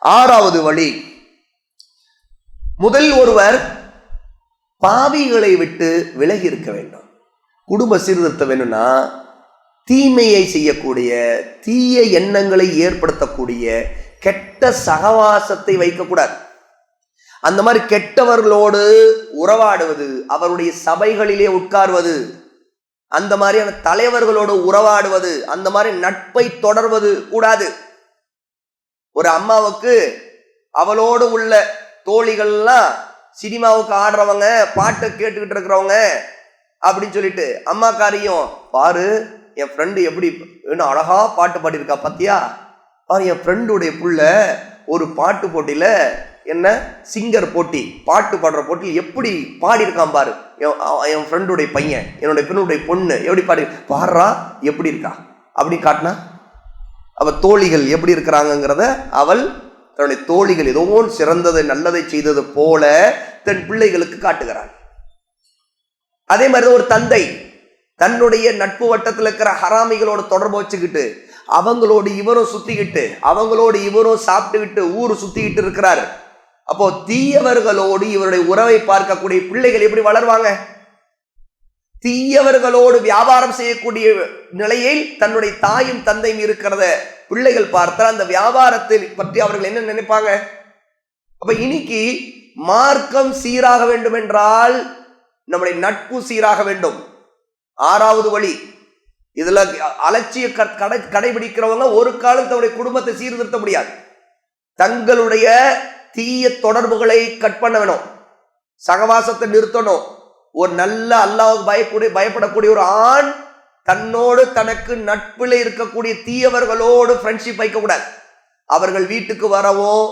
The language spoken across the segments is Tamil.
ஆறாவது வழி. முதல் ஒருவர் பாவிகளை விட்டு விலகி இருக்க வேண்டும். குடும்ப சீர்திருத்தம் வேணும்னா தீமையை செய்யக்கூடிய தீய எண்ணங்களை ஏற்படுத்தக்கூடிய கெட்ட சகவாசத்தை வைக்கக்கூடாது. அந்த மாதிரி கெட்டவர்களோடு உறவாடுவது அவருடைய சபைகளிலே உட்கார்வது அந்த மாதிரியான தலைவர்களோடு உறவாடுவது அந்த மாதிரி நட்பை தொடர்வது கூடாது. ஒரு அம்மாவுக்கு அவளோடு உள்ள தோழிகள்லாம் சினிமாவுக்கு ஆடுறவங்க பாட்டை கேட்டுக்கிட்டு இருக்கிறவங்க அப்படின்னு சொல்லிட்டு அம்மாக்காரியும் பாரு என் ஃப்ரெண்டு எப்படி இன்னும் அழகா பாட்டு பாடியிருக்கா பாத்தியா? பாரு என் ஃப்ரெண்டுடைய புள்ள ஒரு பாட்டு போட்டியில் என்ன சிங்கர் போட்டி பாட்டு பாடுற போட்டியில் எப்படி பாடியிருக்கான் பாரு. என் என் ஃப்ரெண்டுடைய பையன் என்னுடைய பெண்ணுடைய பொண்ணு எப்படி பாடி பாடுறா எப்படி இருக்கா? அப்படி காட்டினா அவள் தோழிகள் எப்படி இருக்கிறாங்கங்கிறத அவள் தன்னுடைய தோழிகள் ஏதோ சிறந்தது சிறந்ததை நல்லதை செய்தது போல தன் பிள்ளைகளுக்கு காட்டுகிறாள். அதே மாதிரி தான் ஒரு தந்தை தன்னுடைய நட்பு வட்டத்தில் இருக்கிற ஹராமிகளோட தொடர்பு வச்சுக்கிட்டு அவங்களோடு இவரும் சுத்திக்கிட்டு அவங்களோடு இவரும் சாப்பிட்டுக்கிட்டு ஊர் சுத்திக்கிட்டு இருக்கிறாரு. அப்போ தீயவர்களோடு இவருடைய உறவை பார்க்கக்கூடிய பிள்ளைகள் எப்படி வளருவாங்க? தீயவர்களோடு வியாபாரம் செய்யக்கூடிய நிலையில் தன்னுடைய தாயும் தந்தையும் இருக்கிறத பிள்ளைகள் பார்த்தால் அந்த வியாபாரத்தை பற்றி அவர்கள் என்ன நினைப்பாங்க? அப்ப இன்னைக்கு மார்க்கம் சீராக வேண்டும் என்றால் நம்முடைய நட்பு சீராக வேண்டும். ஆறாவது வழி இதுல அலட்சிய கடை கடைபிடிக்கிறவங்க ஒரு காலம் தன்னுடைய குடும்பத்தை சீர்திருத்த முடியாது. தங்களுடைய தீய தொடர்புகளை கட் பண்ண வேணும் சகவாசத்தை நிறுத்தணும். ஒரு நல்ல அல்லாவுக்கு பயக்கூடிய பயப்படக்கூடிய ஒரு ஆண் தன்னோடு தனக்கு நட்பில் இருக்கக்கூடிய தீயவர்களோடு ஃப்ரெண்ட்ஷிப் வைக்கக்கூடாது. அவர்கள் வீட்டுக்கு வரவும்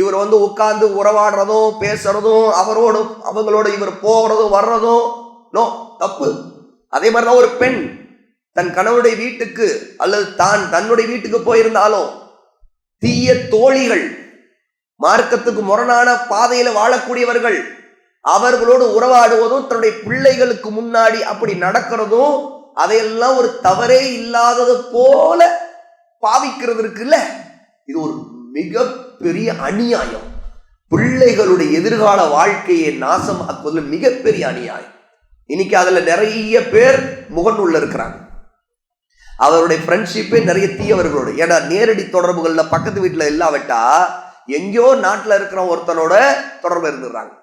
இவர் வந்து உட்கார்ந்து உறவாடுறதும் பேசுறதும் அவரோடு அவங்களோட இவர் போகிறதும் வர்றதும் நோ தப்பு. அதே மாதிரி தான் ஒரு பெண் தன் கணவனுடைய வீட்டுக்கு அல்லது தான் தன்னுடைய வீட்டுக்கு போயிருந்தாலும் தீய தோழிகள் மார்க்கத்துக்கு முரணான பாதையில வாழக்கூடியவர்கள் அவர்களோடு உறவாடுவதும் தன்னுடைய பிள்ளைகளுக்கு முன்னாடி அப்படி நடக்கிறதும் அதையெல்லாம் ஒரு தவறே இல்லாதது போல பாவிக்கிறது இருக்குல்ல இது ஒரு மிகப்பெரிய அநியாயம். பிள்ளைகளுடைய எதிர்கால வாழ்க்கையை நாசம் ஆக்குவது மிகப்பெரிய அநியாயம். இன்னைக்கு அதுல நிறைய பேர் முகநூல்ல இருக்கிறாங்க. அவருடைய ஃப்ரெண்ட்ஷிப்பே நிறைய தீயவர்களோடு ஏன்னா நேரடி தொடர்புகளில் பக்கத்து வீட்டில் இல்லாவிட்டா எங்கேயோ நாட்டில் இருக்கிற ஒருத்தனோட தொடர்பு இருந்துடுறாங்க.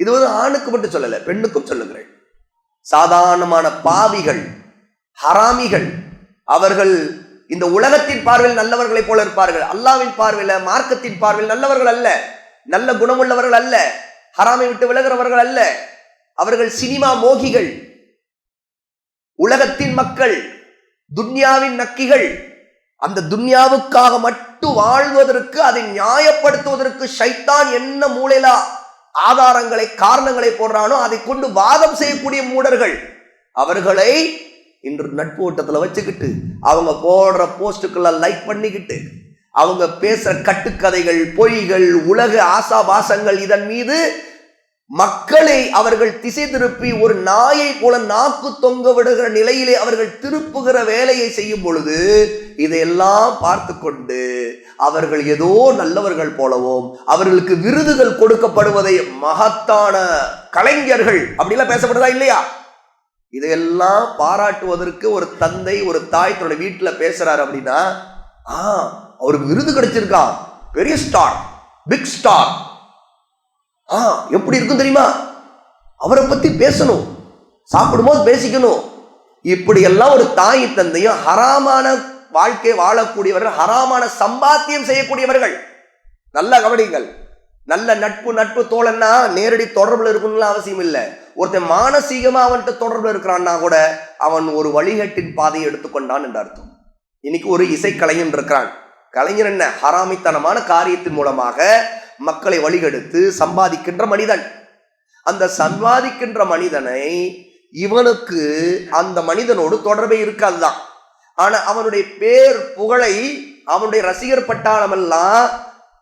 இது வந்து ஆணுக்கு மட்டும் சொல்லலை பெண்ணுக்கும் சொல்லுங்கள் சாதாரணமான பாவிகள் ஹராமிகள் அவர்கள் இந்த உலகத்தின் பார்வையில் நல்லவர்களைப் போல இருப்பார்கள். அல்லாவின் பார்வையில் மார்க்கத்தின் பார்வையில் நல்லவர்கள் அல்ல நல்ல குணமுள்ளவர்கள் அல்ல ஹராமை விட்டு விலகிறவர்கள் அல்ல. அவர்கள் சினிமா மோகிகள் உலகத்தின் மக்கள் துன்யாவின் நக்கிகள். அந்த துன்யாவுக்காக மட்டும் வாழ்வதற்கு அதை நியாயப்படுத்துவதற்கு ஷைத்தான் என்ன மூளையிலா ஆதாரங்களை காரணங்களை போடுறானோ அதை கொண்டு வாதம் செய்யக்கூடிய மூடர்கள். அவர்களை இன்று நட்பு ஓட்டத்தில் வச்சுக்கிட்டு அவங்க போடுற போஸ்டுக்கெல்லாம் லைக் பண்ணிக்கிட்டு அவங்க பேசுகிற கட்டுக்கதைகள் பொய்கள் உலக ஆசாபாசங்கள் இதன் மீது மக்களை அவர்கள் திசை திருப்பி ஒரு நாயை போல நாக்கு தொங்க விடுகிற நிலையிலே அவர்கள் திருப்புகிற வேலையை செய்யும் பொழுது இதையெல்லாம் பார்த்து கொண்டு அவர்கள் ஏதோ நல்லவர்கள் போலவும் அவர்களுக்கு விருதுகள் கொடுக்கப்படுவதை மகத்தான கலைஞர்கள் அப்படிலாம் பேசப்படுதா இல்லையா? இதையெல்லாம் பாராட்டுவதற்கு ஒரு தந்தை ஒரு தாய் தன்னுடைய வீட்டில் பேசுறாரு அப்படின்னா ஆ அவருக்கு விருது கிடைச்சிருக்கா. பெரிய ஸ்டார் பிக் ஸ்டார் ஆ எப்படி இருக்கும் தெரியுமா? அவரை பற்றி பேசணும். சாப்பிடும்போது பேசிக்கணும். இப்படியெல்லாம் ஒரு தாய் தந்தையும் ஹராமான வாழ்க்கை வாழக்கூடியவர்கள் ஹராமான சம்பாத்தியம் செய்யக்கூடியவர்கள். நல்ல கவனிங்கள் நல்ல நட்பு நட்பு தோழன்னா நேரடி தொடர்பில் இருக்கணும்னு அவசியம் இல்லை. ஒருத்தன் மானசீகமாக அவன்கிட்ட தொடர்பில் இருக்கிறான்னா கூட அவன் ஒரு வழிகட்டின் பாதையை எடுத்துக்கொண்டான் என்று அர்த்தம். இன்னைக்கு ஒரு இசைக்கலைஞன் இருக்கிறான். கலைஞர் என்ன? ஹராமித்தனமான காரியத்தின் மூலமாக மக்களை வழிகெடுத்து சம்பாதிக்கின்ற மனிதன். அந்த சம்பாதிக்கின்ற மனிதனை இவனுக்கு அந்த மனிதனோடு தொடர்பே இருக்காதுதான். ஆனா அவனுடைய பேர் புகழை அவனுடைய ரசிகர் பட்டாளம் எல்லாம்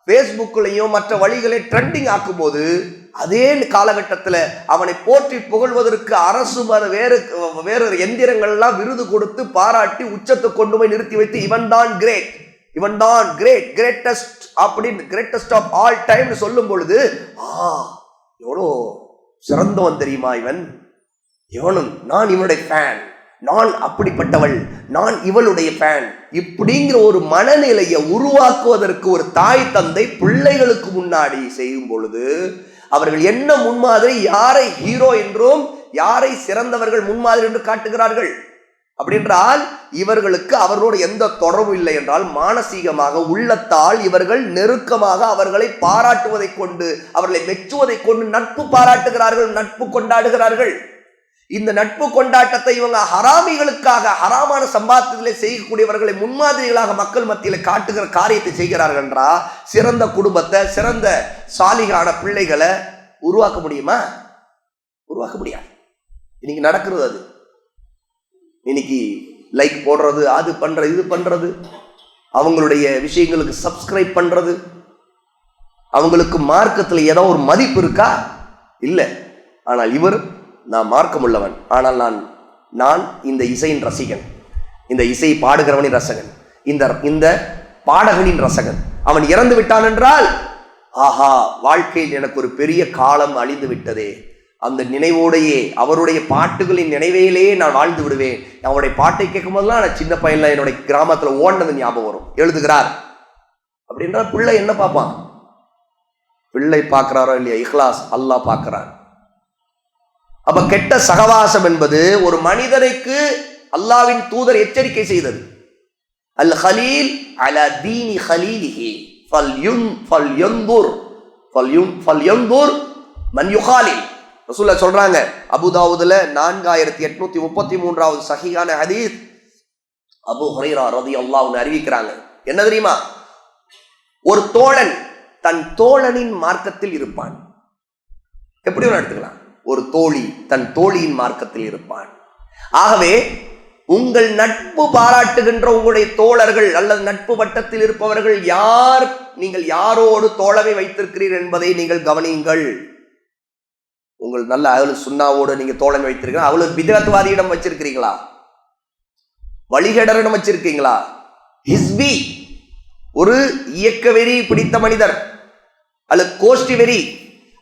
ஃபேஸ்புக்லையும் மற்ற வழிகளை ட்ரெண்டிங் ஆக்கும்போது அதே காலகட்டத்தில் அவனை போற்றி புகழ்வதற்கு அரசு மறு- வேறு வேறு எந்திரங்கள்லாம் விருது கொடுத்து பாராட்டி உச்சத்தை கொண்டு போய் நிறுத்தி வைத்து இவன் தான் கிரேட் இவன் தான் கிரேட் கிரேட்டஸ்ட் அப்படின்னு கிரேட்டஸ்ட் ஆஃப் ஆல் டைம் சொல்லும் பொழுது ஆ எவ்வளோ சிறந்தவன் தெரியுமா இவன்? இவனும் நான் இவனுடைய ஃபேன் நான் அப்படிப்பட்டவள். நான் இவளுடைய ஃபேன் இப்படிங்கிற ஒரு மனநிலையை உருவாக்குவதற்கு ஒரு தாய் தந்தை பிள்ளைகளுக்கு முன்னாடி செய்யும் பொழுது அவர்கள் என்ன முன்மாதிரி யாரை ஹீரோ என்றும் யாரை சிறந்தவர்கள் முன்மாதிரி என்று காட்டுகிறார்கள்? அப்படின்றால் இவர்களுக்கு அவர்களோடு எந்த தொடர்பும் இல்லை என்றால் மானசீகமாக உள்ளத்தால் இவர்கள் நெருக்கமாக அவர்களை பாராட்டுவதை கொண்டு அவர்களை மெச்சுவதை கொண்டு நட்பு பாராட்டுகிறார்கள் நட்பு கொண்டாடுகிறார்கள். இந்த நட்பு கொண்டாட்டத்தை இவங்க ஹராமிகளுக்காக ஹராமான சம்பாத்தியத்திலே செய்யக்கூடியவர்களை முன்மாதிரிகளாக மக்கள் மத்தியில் காட்டுகிற காரியத்தை செய்கிறார்கள் என்றா சிறந்த குடும்பத்தை சிறந்த சாலிகான பிள்ளைகளை உருவாக்க முடியுமா? உருவாக்க முடியாது. இன்னைக்கு நடக்கிறது அது. இன்னைக்கு லைக் போடுறது அது பண்ணுறது இது பண்ணுறது அவங்களுடைய விஷயங்களுக்கு சப்ஸ்கிரைப் பண்ணுறது அவங்களுக்கு மார்க்கத்தில் ஏதோ ஒரு மதிப்பு இருக்கா? இல்லை. ஆனால் இவர் நான் மார்க்கம் உள்ளவன் ஆனால் நான் நான் இந்த இசையின் ரசிகன். இந்த இசை பாடுகிறவனின் ரசகன். இந்த இந்த பாடகனின் ரசகன். அவன் இறந்து விட்டான் என்றால் ஆஹா வாழ்க்கையில் எனக்கு ஒரு பெரிய காலம் அழிந்து விட்டதே. அந்த நினைவோடையே அவருடைய பாட்டுகளின் நினைவையிலேயே நான் வாழ்ந்து விடுவேன். அவருடைய பாட்டை கேட்கும் போதெல்லாம் நான் சின்ன பையன்ல என்னுடைய கிராமத்துல ஓடினது ஞாபகம் வரும். எழுதுகிறார். அப்படின்ற பிள்ளை என்ன பார்ப்பான்? பிள்ளை பார்க்குறாரோ இல்லையா? இஹ்லாஸ் அல்லாஹ் பார்க்குறார் அப்ப கெட்ட சகவாசம் என்பது ஒரு மனிதனுக்கு அல்லாவின் தூதர் எச்சரிக்கை செய்தது. அல் ஹலீல் அல தீனி ஹலீலிஹி. ஃபல் யுன் ஃபல் யந்தூர். ஃபல் யுன் ஃபல் யந்தூர் மன் யுஹாலில். ரசூல்லா சொல்றாங்க அபுதாவுதுல நான்காயிரத்தி எட்நூத்தி முப்பத்தி மூன்றாவது சஹிகான ஹதீஸ் அபு ஹுரைரா ரதி அல்லாஹ்னு அறிவிக்கிறாங்க. என்ன தெரியுமா? ஒரு தோழன் தன் தோழனின் மார்க்கத்தில் இருப்பான். எப்படி ஒரு எடுத்துக்கலாம். ஒரு தோழி தன் தோழியின் மார்க்கத்தில் இருப்பான். ஆகவே உங்கள் நட்பு பாராட்டுகின்ற உங்களுடைய தோழர்கள் அல்லது நட்பு வட்டத்தில் இருப்பவர்கள் யார்? நீங்கள் யாரோடு தோழமை வைத்திருக்கிறீர்கள் என்பதை நீங்கள் கவனியுங்கள். உங்கள் நல்ல அகலு சுண்ணாவோடு நீங்க தோழன் வைத்திருக்கீங்க அவளுக்கு பிதத்துவாதியிடம் வச்சிருக்கிறீங்களா? வழிகேடரிடம் வச்சிருக்கீங்களா? ஹிஸ்பி ஒரு இயக்க வெறி பிடித்த மனிதர் அல்லது கோஷ்டி வெறி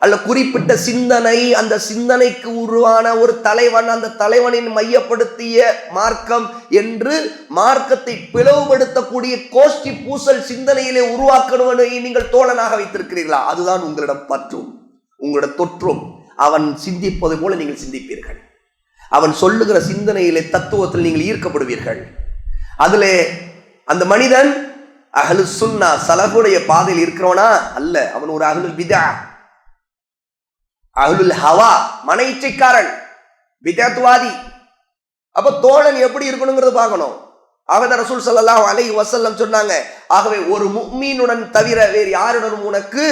அல்ல குறிப்பிட்ட சிந்தனை அந்த சிந்தனைக்கு உருவான ஒரு தலைவன் அந்த தலைவனின் மையப்படுத்திய மார்க்கம் என்று மார்க்கத்தை பிளவுபடுத்தக்கூடிய கோஷ்டி பூசல் சிந்தனையிலே உருவாக்கணுவனை நீங்கள் தோழனாக வைத்திருக்கிறீர்களா? அதுதான் உங்களிடம் பற்றும் உங்களோட தொற்றும். அவன் சிந்திப்பது போல நீங்கள் சிந்திப்பீர்கள். அவன் சொல்லுகிற சிந்தனையிலே தத்துவத்தில் நீங்கள் ஈர்க்கப்படுவீர்கள். அதிலே அந்த மனிதன் அகலு சுன்னா சலகுடைய பாதையில் இருக்கிறவனா? அல்ல அவன் ஒரு அகலுல் பிதா. அகலுல் ஹவா மன இச்சைக்காரன் விதத்வாதி அப்ப தோழன் எப்படி இருக்கணுங்கிறது பார்க்கணும். ஆகவே ரசூல் சல்லாஹ் அலை வசல்லம் சொன்னாங்க ஆகவே ஒரு முக்மீனுடன் தவிர வேறு யாருடனும் உனக்கு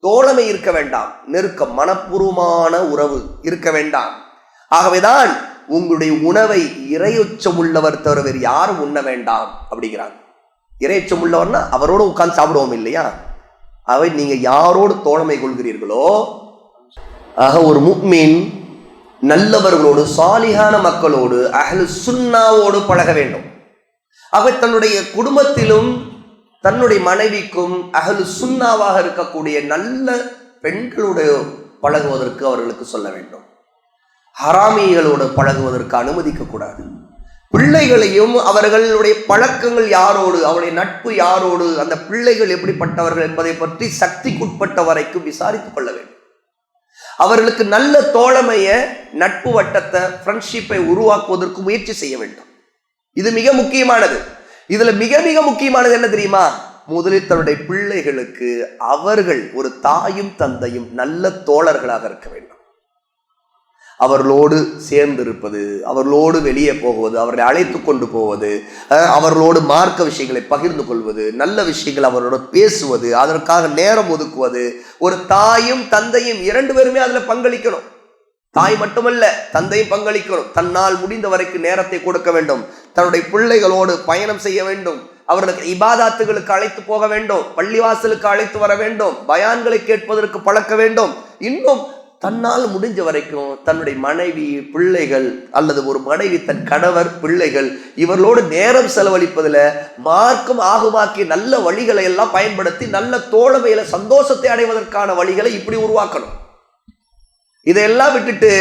தோழமை இருக்க வேண்டாம். நெருக்கம் மனப்பூர்வமான உறவு இருக்க வேண்டாம். ஆகவேதான் உங்களுடைய உணவை இரையுச்சம் உள்ளவர் தவிர வேறு யாரும் உண்ண வேண்டாம் அப்படிங்கிறாங்க இரையச்சம் உள்ளவர்னா அவரோட உட்கார்ந்து சாப்பிடுவோம் இல்லையா? அவை நீங்க யாரோடு தோழமை கொள்கிறீர்களோ ஆக ஒரு முக்மீன் நல்லவர்களோடு சாலிகான மக்களோடு அகல் சுண்ணாவோடு பழக வேண்டும். அவர் தன்னுடைய குடும்பத்திலும் தன்னுடைய மனைவிக்கும் அகலு சுன்னாவாக இருக்கக்கூடிய நல்ல பெண்களோடு பழகுவதற்கு அவர்களுக்கு சொல்ல வேண்டும். ஹராமிகளோடு பழகுவதற்கு அனுமதிக்க கூடாது. பிள்ளைகளையும் அவர்களுடைய பழக்கங்கள் யாரோடு அவருடைய நட்பு யாரோடு அந்த பிள்ளைகள் எப்படிப்பட்டவர்கள் என்பதை பற்றி சக்திக்குட்பட்ட வரைக்கும் விசாரித்துக் கொள்ள வேண்டும். அவர்களுக்கு நல்ல தோழமையை நட்பு வட்டத்தை ஃப்ரெண்ட்ஷிப்பை உருவாக்குவதற்கு முயற்சி செய்ய வேண்டும். இது மிக முக்கியமானது. இதுல மிக மிக முக்கியமானது என்ன தெரியுமா? முதலில் தன்னுடைய பிள்ளைகளுக்கு அவர்கள் ஒரு தாயும் தந்தையும் நல்ல தோழர்களாக இருக்க வேண்டும். அவர்களோடு சேர்ந்து இருப்பது அவர்களோடு வெளியே போகுவது அவர்களை அழைத்து கொண்டு போவது அவர்களோடு மார்க்க விஷயங்களை பகிர்ந்து கொள்வது நல்ல விஷயங்கள் அவர்களோட பேசுவது அதற்காக நேரம் ஒதுக்குவது ஒரு தாயும் தந்தையும் இரண்டு பேருமே அதுல பங்களிக்கணும். தாய் மட்டுமல்ல தந்தையும் பங்களிக்கணும். தன்னால் முடிந்த வரைக்கும் நேரத்தை கொடுக்க வேண்டும். தன்னுடைய பிள்ளைகளோடு பயணம் செய்ய வேண்டும். அவர்களுக்கு இபாதாத்துகளுக்கு அழைத்து போக வேண்டும். பள்ளிவாசலுக்கு அழைத்து வர வேண்டும். பயான்களை கேட்பதற்கு பழக்க வேண்டும். இன்னும் தன்னால் முடிஞ்ச வரைக்கும் தன்னுடைய மனைவி பிள்ளைகள் அல்லது ஒரு மனைவி தன் கணவர் பிள்ளைகள் இவர்களோடு நேரம் செலவழிப்பதில் மார்க்கம் ஆகுமாக்கி நல்ல வழிகளை எல்லாம் பயன்படுத்தி நல்ல தோழமையில சந்தோஷத்தை அடைவதற்கான வழிகளை இப்படி உருவாக்கணும். இதையெல்லாம் விட்டுட்டு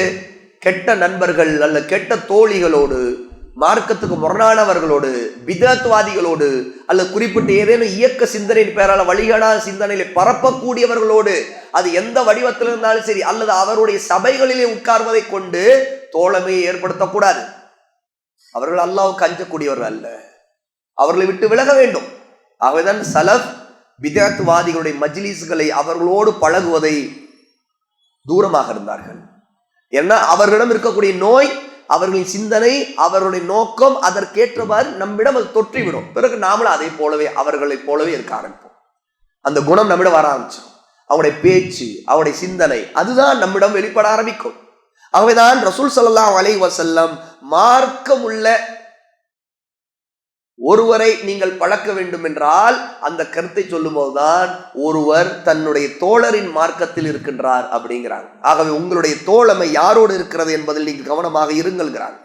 கெட்ட நண்பர்கள் அல்ல கெட்ட தோழிகளோடு மார்க்கத்துக்கு முரணானவர்களோடு விதத்வாதிகளோடு அல்லது குறிப்பிட்ட ஏதேனும் இயக்க சிந்தனையின் பெயரால் வழிகாடாத சிந்தனையில பரப்பக்கூடியவர்களோடு அது எந்த வடிவத்தில் இருந்தாலும் சரி அல்லது அவருடைய சபைகளிலே உட்கார்வதை கொண்டு தோழமையை ஏற்படுத்தக்கூடாது. அவர்கள் அல்லாவுக்கு அஞ்சக்கூடியவர்கள் அல்ல. அவர்களை விட்டு விலக வேண்டும். ஆகவேதான் சலப் விதத்வாதிகளுடைய மஜ்லீஸ்களை அவர்களோடு பழகுவதை தூரமாக இருந்தார்கள். ஏன்னா அவர்களிடம் இருக்கக்கூடிய நோய் அவர்களின் சிந்தனை அவர்களுடைய நோக்கம் அதற்கேற்றவாறு நம்மிடம் அது தொற்றிவிடும். பிறகு நாமளும் அதை போலவே அவர்களைப் போலவே இருக்க ஆரம்பிப்போம். அந்த குணம் நம்மிடம் வர ஆரம்பிச்சிடும். அவனுடைய பேச்சு அவனுடைய சிந்தனை அதுதான் நம்மிடம் வெளிப்பட ஆரம்பிக்கும். ஆகவேதான் ரசூல் ஸல்லல்லாஹு அலை வசல்லம் மார்க்கம் உள்ள ஒருவரை நீங்கள் பழக்க வேண்டும் என்றால் அந்த கருத்தை சொல்லும்போதுதான் ஒருவர் தன்னுடைய தோழரின் மார்க்கத்தில் இருக்கின்றார் அப்படிங்கிறாங்க. ஆகவே உங்களுடைய தோழமை யாரோடு இருக்கிறது என்பதில் நீங்கள் கவனமாக இருங்கள்கிறாங்க.